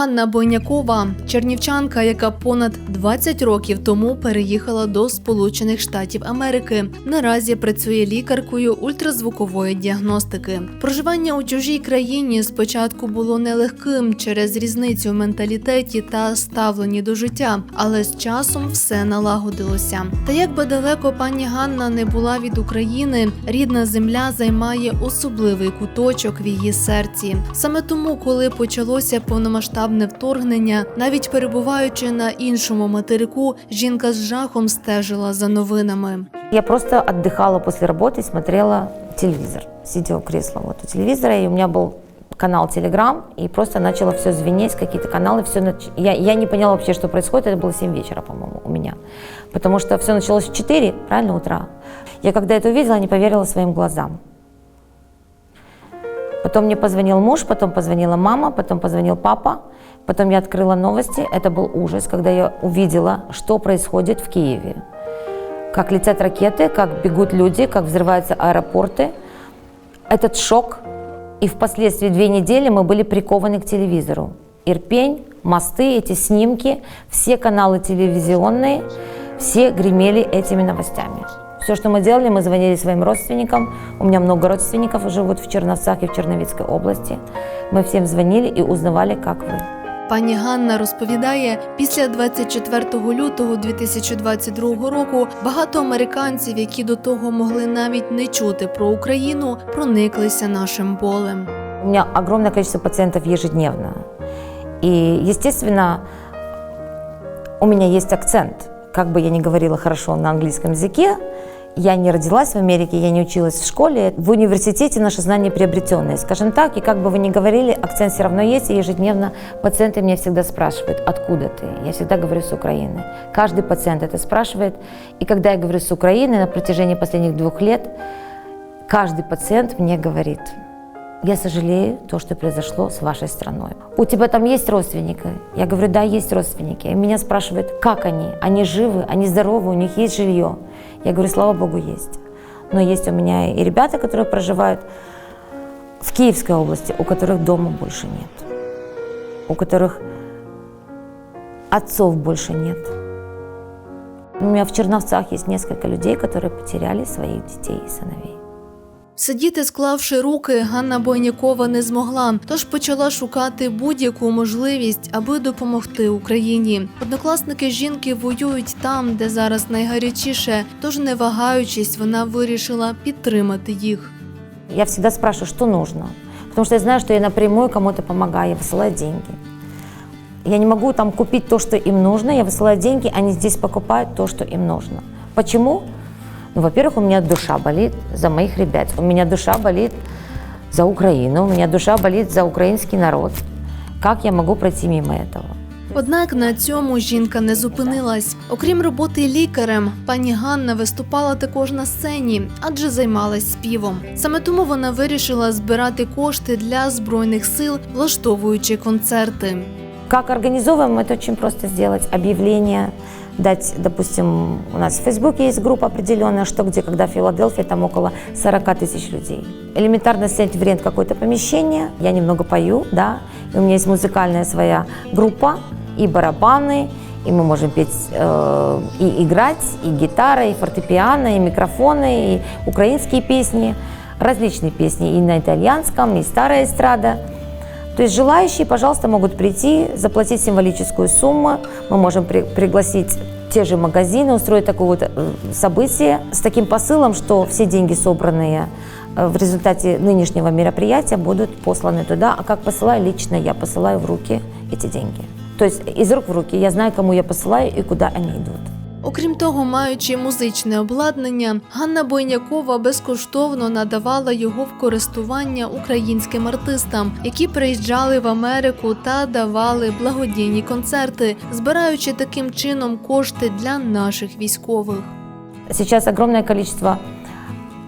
Ганна Бойнякова, чернівчанка, яка понад 20 років тому переїхала до Сполучених Штатів Америки. Наразі працює лікаркою ультразвукової діагностики. Проживання у чужій країні спочатку було нелегким через різницю в менталітеті та ставленні до життя, але з часом все налагодилося. Та як би далеко пані Ганна не була від України, рідна земля займає особливий куточок в її серці. Саме тому, коли почалося повномасштабне вторгнення, навіть перебуваючи на іншому материку, жінка з жахом стежила за новинами. Я просто отдыхала после работы и смотрела телевизор, сидя у кресла вот у телевизора, и у меня был канал Телеграм, и просто начало все звенеть, какие-то каналы, все нач... я, я не поняла вообще, что происходит, это было 7 вечера, по-моему, у меня, потому что все началось в 4, правильно, утра. Я когда это увидела, не поверила своим глазам. Потом мне позвонил муж, потом позвонила мама, потом позвонил папа, потом я открыла новости, это был ужас, когда я увидела, что происходит в Киеве как летят ракеты, как бегут люди, как взрываются аэропорты. Этот шок. И впоследствии две недели мы были прикованы к телевизору. Ирпень, мосты, эти снимки, все каналы телевизионные, все гремели этими новостями. Все, что мы делали, мы звонили своим родственникам. У меня много родственников живут в Черновцах и в Черновицкой области. Мы всем звонили и узнавали, как вы. Пані Ганна розповідає, після 24 лютого 2022 року багато американців, які до того могли навіть не чути про Україну, прониклися нашим болем. У меня огромное количество пациентов ежедневно. И, естественно, у меня есть акцент. Как бы я ни говорила хорошо на английском языке, я не родилась в Америке, я не училась в школе. В университете наши знания приобретенные, скажем так. И как бы вы ни говорили, акцент все равно есть. И ежедневно пациенты меня всегда спрашивают, откуда ты? Я всегда говорю с Украины. Каждый пациент это спрашивает. И когда я говорю с Украины на протяжении последних двух лет, каждый пациент мне говорит, я сожалею то, что произошло с вашей страной. У тебя там есть родственники? Я говорю, да, есть родственники. И меня спрашивают, как они? Они живы, они здоровы, у них есть жилье? Я говорю, слава Богу, есть. Но есть у меня и ребята, которые проживают в Киевской области, у которых дома больше нет. У которых отцов больше нет. У меня в Черновцах есть несколько людей, которые потеряли своих детей и сыновей. Сидіти, склавши руки, Ганна Бойнякова не змогла, тож почала шукати будь-яку можливість, аби допомогти Україні. Однокласники жінки воюють там, де зараз найгарячіше, тож не вагаючись, вона вирішила підтримати їх. Я всегда спрашиваю, что нужно. Потому что я знаю, что я напрямую кому-то помогаю, я высылаю деньги. Я не могу там купить то, что им нужно, я высылаю деньги, они здесь покупают то, что им нужно. Почему? Ну, во-первых, у меня душа болит за моих ребят, у меня душа болит за Украину, у меня душа болит за украинский народ. Как я могу пройти мимо этого? Однак на цьому жінка не зупинилась. Окрім роботи лікарем, пані Ганна виступала також на сцені, адже займалась співом. Саме тому вона вирішила збирати кошти для збройних сил, влаштовуючи концерти. Как организовываем, это очень просто сделать объявление, Дать, допустим, у нас в Фейсбуке есть группа определенная, что где, когда в Филадельфии, там около 40 тысяч людей. Элементарно снять в рент какое-то помещение, я немного пою, да, и у меня есть музыкальная своя группа, и барабаны, и мы можем петь э, и играть, и гитара, и фортепиано, и микрофоны, и украинские песни, различные песни, и на итальянском, и старая эстрада. То есть желающие, пожалуйста, могут прийти, заплатить символическую сумму. Мы можем при- пригласить те же магазины, устроить такое вот э, событие с таким посылом, что все деньги, собранные э, в результате нынешнего мероприятия, будут посланы туда. А как посылаю лично, я посылаю в руки эти деньги. То есть из рук в руки. Я знаю, кому я посылаю и куда они идут. Окрім того, маючи музичне обладнання, Ганна Бойнякова безкоштовно надавала його в користування українським артистам, які приїжджали в Америку та давали благодійні концерти, збираючи таким чином кошти для наших військових. Сейчас огромное количество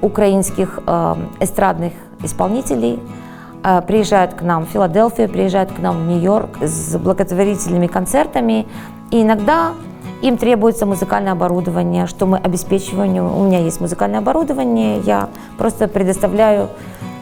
украинских э, эстрадных исполнителей э, приезжают к нам в Филадельфию, приезжают к нам в Нью-Йорк с благотворительными концертами. И иногда им требуется музыкальное оборудование, что мы обеспечиваем. У меня есть музыкальное оборудование, я просто предоставляю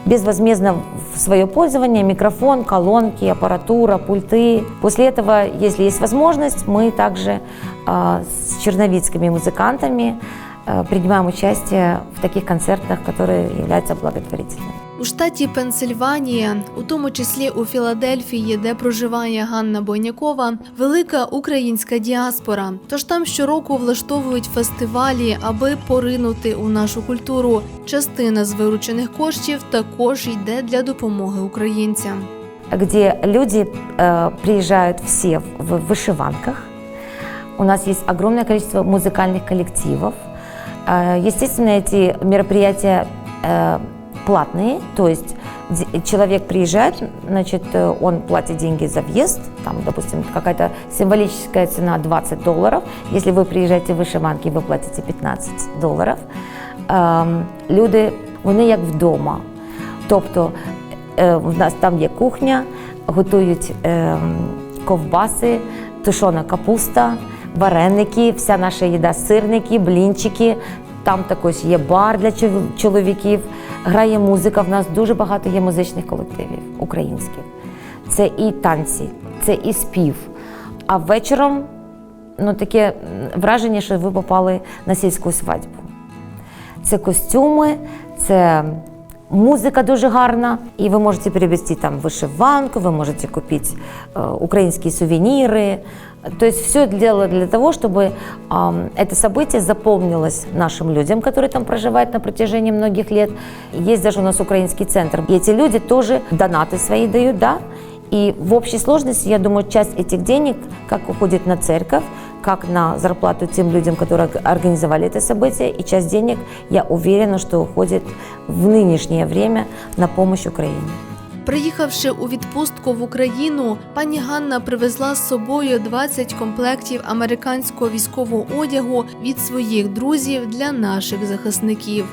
безвозмездно в свое пользование микрофон, колонки, аппаратура, пульты. После этого, если есть возможность, мы также а, с черновицкими музыкантами а, принимаем участие в таких концертах, которые являются благотворительными. У штаті Пенсильванія, у тому числі у Філадельфії, де проживає Ганна Бойнякова, велика українська діаспора. Тож там щороку влаштовують фестивалі, аби поринути у нашу культуру. Частина з виручених коштів також йде для допомоги українцям. где люди э, приезжают все в в вышиванках. У нас есть огромное количество музыкальных коллективов. Э, естественно, эти мероприятия э, платные, то есть д- человек приезжает, значит, э, он платит деньги за въезд, там, допустим, какая-то символическая цена 20 долларов. Если вы приезжаете в вышиванки, вы платите 15 долларов. Ем, люди, вони як вдома. Тобто е, в нас там є кухня, готують е, ковбаси, тушона капуста, вареники, вся наша їда, сирники, блінчики. там також є бар для чоловіків, грає музика. В нас дуже багато є музичних колективів українських. Це і танці, це і спів. А вечором ну, таке враження, що ви попали на сільську свадьбу. Це костюми, це музика дуже гарна, і ви можете приобрести там вишиванку, ви можете купити е, українські сувеніри. То есть все дело для того, чтобы ам, это событие запомнилось нашим людям, которые там проживают на протяжении многих лет. Есть даже у нас украинский центр. И эти люди тоже донаты свои дают, да, и в общей сложности, я думаю, часть этих денег как уходит на церковь, как на зарплату тем людям, которые организовали это событие, и часть денег, я уверена, что уходит в нынешнее время на помощь Украине. Приїхавши у відпустку в Україну, пані Ганна привезла з собою 20 комплектів американського військового одягу від своїх друзів для наших захисників.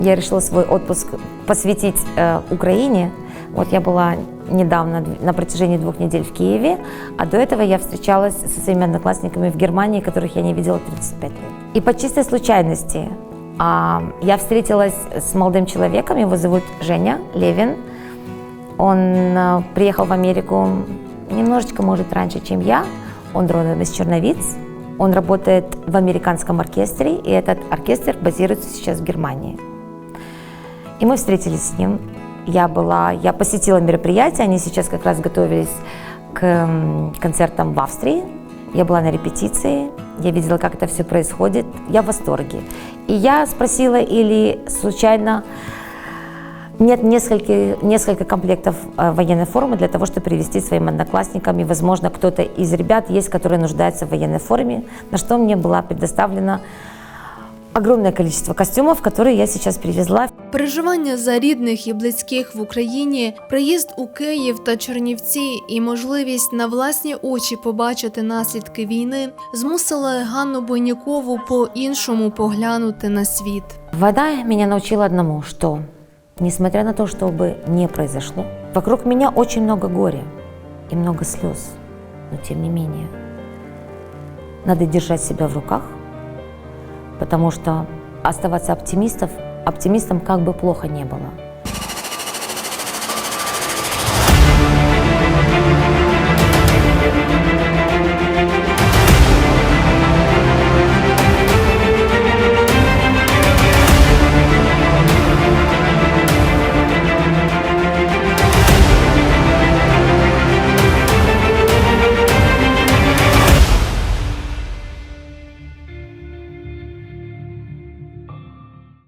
Я решила свой отпуск посвятить э, Украине. Вот я была недавно, дв- на протяжении двух недель в Киеве, а до этого я встречалась со своими одноклассниками в Германии, которых я не видела 35 лет. И по чистой случайности а, я встретилась с молодым человеком, его зовут Женя Левин. Он э, приехал в Америку немножечко, может, раньше, чем я. Он родом из Черновиц. Он работает в американском оркестре, и этот оркестр базируется сейчас в Германии. И мы встретились с ним. Я была, я посетила мероприятие, они сейчас как раз готовились к концертам в Австрии. Я была на репетиции, я видела, как это все происходит. Я в восторге. И я спросила, или случайно нет несколько, несколько комплектов э, военной формы для того, чтобы привезти своим одноклассникам. И, возможно, кто-то из ребят есть, которые нуждаются в военной форме, на что мне была предоставлена огромное количество костюмов, которые я сейчас привезла. Переживання за рідних і близьких в Україні, приїзд у Київ та Чернівці і можливість на власні очі побачити наслідки війни змусили Ганну Бойнякову по-іншому поглянути на світ. Вода меня научила одному, что несмотря на то, что бы не произошло, вокруг меня очень много горя и много слез. Но тем не менее, надо держать себя в руках, потому что оставаться оптимистов, оптимистом как бы плохо не было.